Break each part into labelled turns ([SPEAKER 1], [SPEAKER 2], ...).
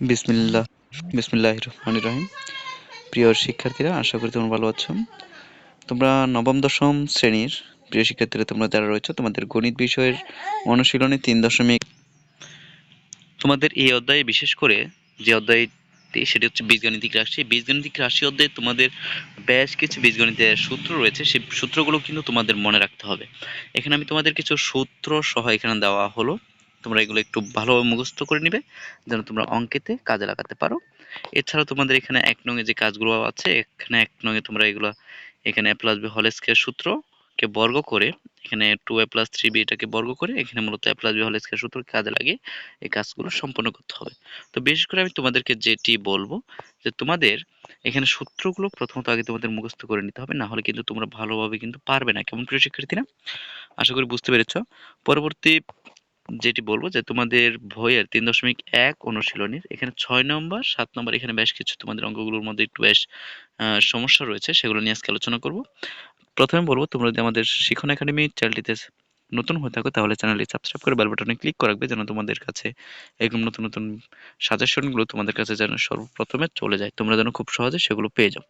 [SPEAKER 1] বিসমিল্লাহ বিসমিল্লাহ রহমান রহিম। প্রিয় শিক্ষার্থীরা, আশা করি তোমরা ভালো আছো। তোমরা নবম, দশম শ্রেণির প্রিয় শিক্ষার্থীরা তোমরা যারা রয়েছে, তোমাদের গণিত বিষয়ের অনুশীলনে তিন দশমিক। তোমাদের এই অধ্যায়ে বিশেষ করে যে অধ্যায়টি, সেটি হচ্ছে বীজগণিতিক রাশি। বীজগণিতিক রাশি অধ্যায়ে তোমাদের বেশ কিছু বীজগণিতের সূত্র রয়েছে। সেই সূত্রগুলো কিন্তু তোমাদের মনে রাখতে হবে। এখানে আমি তোমাদের কিছু সূত্র সহ এখানে দেওয়া হলো। তোমরা এগুলো একটু ভালোভাবে মুখস্থ করে নিবে, যেন তোমরা অঙ্কেতে কাজে লাগাতে পারো। এছাড়াও তোমাদের এখানে এক নঙে যে কাজগুলো আছে, এখানে এক নঙে তোমরা এগুলো, এখানে প্লাস বি হল স্কোয়ার সূত্রকে বর্গ করে, এখানে two A plus three B এটাকে বর্গ করে, এখানে মূলত এ প্লাস বি হল স্কোয়ার সূত্র কাজে লাগিয়ে এই কাজগুলো সম্পন্ন করতে হবে। তো বিশেষ করে আমি তোমাদেরকে যেটি বলব, যে তোমাদের এখানে সূত্রগুলো প্রথমত আগে তোমাদের মুখস্থ করে নিতে হবে না হলে কিন্তু তোমরা ভালোভাবে কিন্তু পারবে না। কেমন প্রিয় শিক্ষার্থীরা? আশা করি বুঝতে পেরেছ। পরবর্তী যেটি বলব যে তোমাদের বইয়ের তিন দশমিক এক অনুশীলনীর এখানে ছয় নম্বর, সাত নম্বর, এখানে বেশ কিছু তোমাদের অঙ্কগুলোর মধ্যে একটু বেশ সমস্যা রয়েছে, সেগুলো নিয়ে আজকে আলোচনা করব। প্রথমে বলব, তোমরা যদি আমাদের শিখন একাডেমি চ্যানেলটিতে নতুন হয়ে থাকো, তাহলে চ্যানেলটি সাবস্ক্রাইব করে বেল বাটনে ক্লিক করে যেন তোমাদের কাছে এরকম নতুন নতুন সাজেশনগুলো তোমাদের কাছে যেন সর্বপ্রথমে চলে যায়। তোমরা যেন খুব সহজে সেগুলো পেয়ে যাও।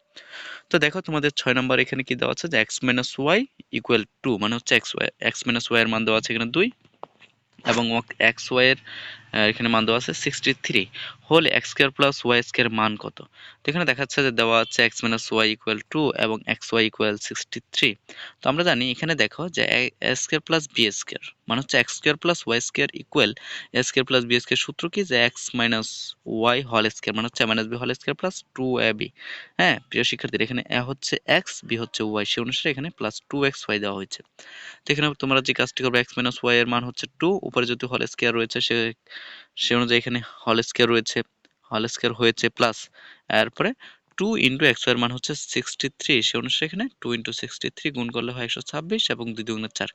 [SPEAKER 1] তো দেখো, তোমাদের ছয় নম্বর এখানে কি দেওয়া আছে? যে X minus Y equal to মানে হচ্ছে X Y X minus Y এর মান দেওয়া আছে এখানে দুই। এবং এক্স ওয়াই এর এখানে মান দেওয়া আছে সিক্সটি থ্রি হলে X square plus Y square মান কত? তো এখানে দেখাচ্ছে যে দেওয়া আছে X minus Y equal to এবং X Y equal sixty three তো আমরা জানি এখানে দেখো যে A square plus B square মানে হচ্ছে X square plus Y square equal A square plus B square সূত্র কি? যে এক্স মাইনাস ওয়াই হল স্কোয়ার মানে হচ্ছে মাইনাস বি হল square plus two A B হ্যাঁ প্রিয় শিক্ষার্থীর, এখানে এ হচ্ছে এক্স বি হচ্ছে ওয়াই সে অনুসারে এখানে প্লাস টু এক্স ওয়াই দেওয়া হয়েছে। তো এখানে তোমরা যে কাজটি করবে এক্স মাইনাস ওয়াই এর মান হচ্ছে টু উপরে যদি হল স্কোয়ার রয়েছে, সে সে অনুযায়ী এখানে হল স্কোয়ার রয়েছে, হল স্কোয়ার হয়েছে প্লাস এরপরে টু ইন্টু এক্সের মান হচ্ছে সিক্সটি থ্রি সে অনুসারে এখানে টু ইন্টু সিক্সটি থ্রি গুণ করলে হয় একশো ছাব্বিশ এবং দুই দুগুণের চার।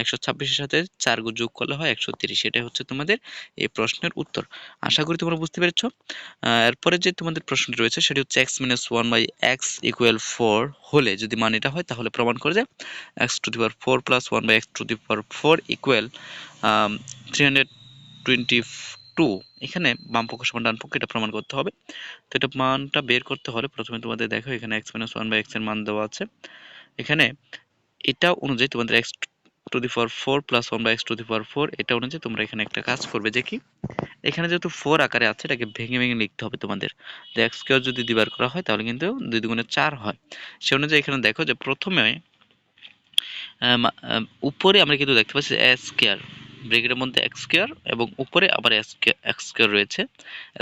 [SPEAKER 1] একশো ছাব্বিশের সাথে চার যোগ করলে হয় একশো তিরিশ, এটাই হচ্ছে তোমাদের এই প্রশ্নের উত্তর। আশা করি তোমরা বুঝতে পেরেছ। এরপরে যে তোমাদের প্রশ্নটি রয়েছে সেটি হচ্ছে X minus one by X equal four হলে যদি মান এটা হয় তাহলে প্রমাণ করে যে X to the power four plus one by X to the power four equal three hundred twenty এখানে বাম পক্ষ সমান ডান পক্ষ এটা প্রমাণ করতে হবে। তো এটা মানটা বের করতে হলে প্রথমে তোমাদের দেখো, এখানে এক্স মাইনাস ওয়ান বাই এক্সের মান দেওয়া আছে। এখানে এটা অনুযায়ী তোমাদের X to the power four plus one by X to the power four এটা অনুযায়ী তোমরা এখানে একটা কাজ করবে যে কি, এখানে যেহেতু ফোর আকারে আছে, এটাকে ভেঙে ভেঙে লিখতে হবে তোমাদের। যে এক্স কেউ যদি দিবার করা হয়, তাহলে কিন্তু দুই দুগুণে চার হয়। সে অনুযায়ী এখানে দেখো যে প্রথমে উপরে আমরা কিন্তু দেখতে পাচ্ছি এস কেয়ার ব্রেকেটের মধ্যে এক্স স্কোয়ার এবং উপরে আবার এক্স স্কোয়ার রয়েছে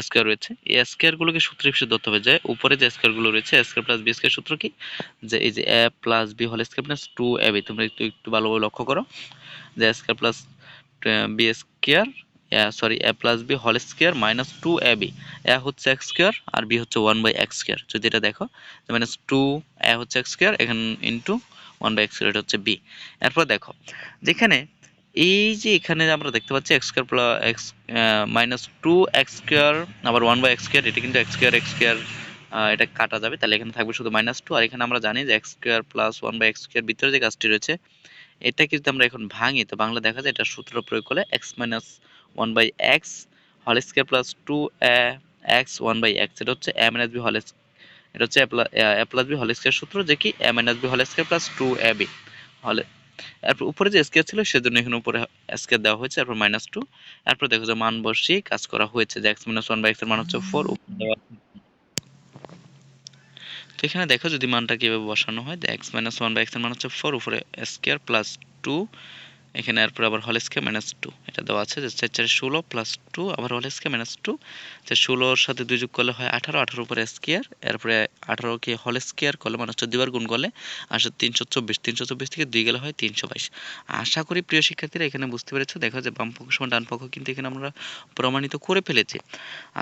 [SPEAKER 1] স্কোয়ার রয়েছে। এই স্কোয়ারগুলোকে সূত্র হিসেবে ধরতে হবে যে উপরে যে স্কোয়ারগুলো রয়েছে স্কোয়ার প্লাস বি স্কোয়ার সূত্র কি? যে এই যে এ প্লাস বি হল square plus two A B তোমরা একটু একটু ভালোভাবে লক্ষ্য করো। যে square plus B square sorry A plus B হল square minus two A B A হচ্ছে এক্স স্কোয়ার আর বি হচ্ছে ওয়ান বাই এক্স স্কোয়ার যদি এটা দেখো মাইনাস টু এ হচ্ছে এক্স স্কোয়ার এখানে into one by X square এটা হচ্ছে বি এরপর দেখো, যেখানে এই যে এখানে আমরা দেখতে পাচ্ছি X square plus X minus two X square আবার ওয়ান বাই এক্স স্কোয়ার এটা কিন্তু এক্স স্কোয়ার এক্স স্কোয়ার এটা কাটা যাবে। তাহলে এখানে থাকবে শুধু মাইনাস টু আর এখানে আমরা জানি যে X square plus one by X square ভিতরে যে কাজটি রয়েছে, এটা কিন্তু আমরা এখন ভাঙি। তো বাংলা দেখা যায় এটা সূত্র প্রয়োগ করলে X minus one by X হল square plus two X one by X এটা হচ্ছে এ মাইনাস বি হল এটা হচ্ছে এ প্লাস বি হল স্কোয়ার সূত্র, যে কি? এ মাইনাস বি হল square plus two A B হলে এরপর উপরে যে স্কেয়ার ছিল সেজন্য এখানে উপরে স্কেয়ার দেওয়া হয়েছে এরপর মাইনাস টু এরপর দেখো যে মান বসিয়ে কাজ করা হয়েছে যে এক্স মাইনাস ওয়ান বাই এক্সের মান হচ্ছে ফোর তো এখানে দেখো যদি মানটা কীভাবে বসানো হয় এক্স মাইনাস ওয়ান বাই এক্সের মান হচ্ছে ফোর উপরে স্কেয়ার প্লাস টু এখানে এরপর আবার হল স্কোয়ার মাইনাস টু এটা দেওয়া আছে যে চার চারে ষোলো প্লাস টু আবার হল স্কোয়ার মাইনাস টু যে ষোলোর সাথে দুই যোগ করলে হয় আঠারো আঠারো উপরে স্কোয়ার, এরপরে আঠারোকে হল স্কোয়ার করলে মানে হচ্ছে দুবার গুণ করলে আসে তিনশো চব্বিশ। তিনশো চব্বিশ থেকে দুই গেলে হয় তিনশো বাইশ। আশা করি প্রিয় শিক্ষার্থীরা এখানে বুঝতে পেরেছ। দেখো যে বাম পক্ষ সমান ডান পক্ষ কিন্তু এখানে আমরা প্রমাণিত করে ফেলেছি।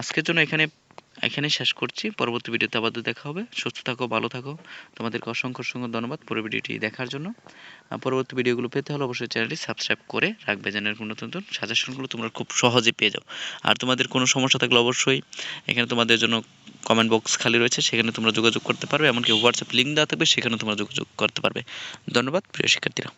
[SPEAKER 1] আজকের জন্য এখানে এখানে শেষ করছি। পরবর্তী ভিডিওতে আবার দেখা হবে। সুস্থ থাকো, ভালো থাকো। তোমাদেরকে অসংখ্য অসংখ্য ধন্যবাদ পুরো ভিডিওটি দেখার জন্য। পরবর্তী ভিডিওগুলো পেতে হলে অবশ্যই চ্যানেলটি সাবস্ক্রাইব করে রাখবে যেন এরকম নতুন নতুন সাজেশনগুলো তোমরা খুব সহজে পেয়ে যাও। আর তোমাদের কোনো সমস্যা থাকলে অবশ্যই এখানে তোমাদের জন্য কমেন্ট বক্স খালি রয়েছে, সেখানে তোমরা যোগাযোগ করতে পারবে। এমনকি হোয়াটসঅ্যাপ লিঙ্ক দেওয়া থাকবে সেখানে তোমরা যোগাযোগ করতে পারবে। ধন্যবাদ, প্রিয় শিক্ষার্থীরা।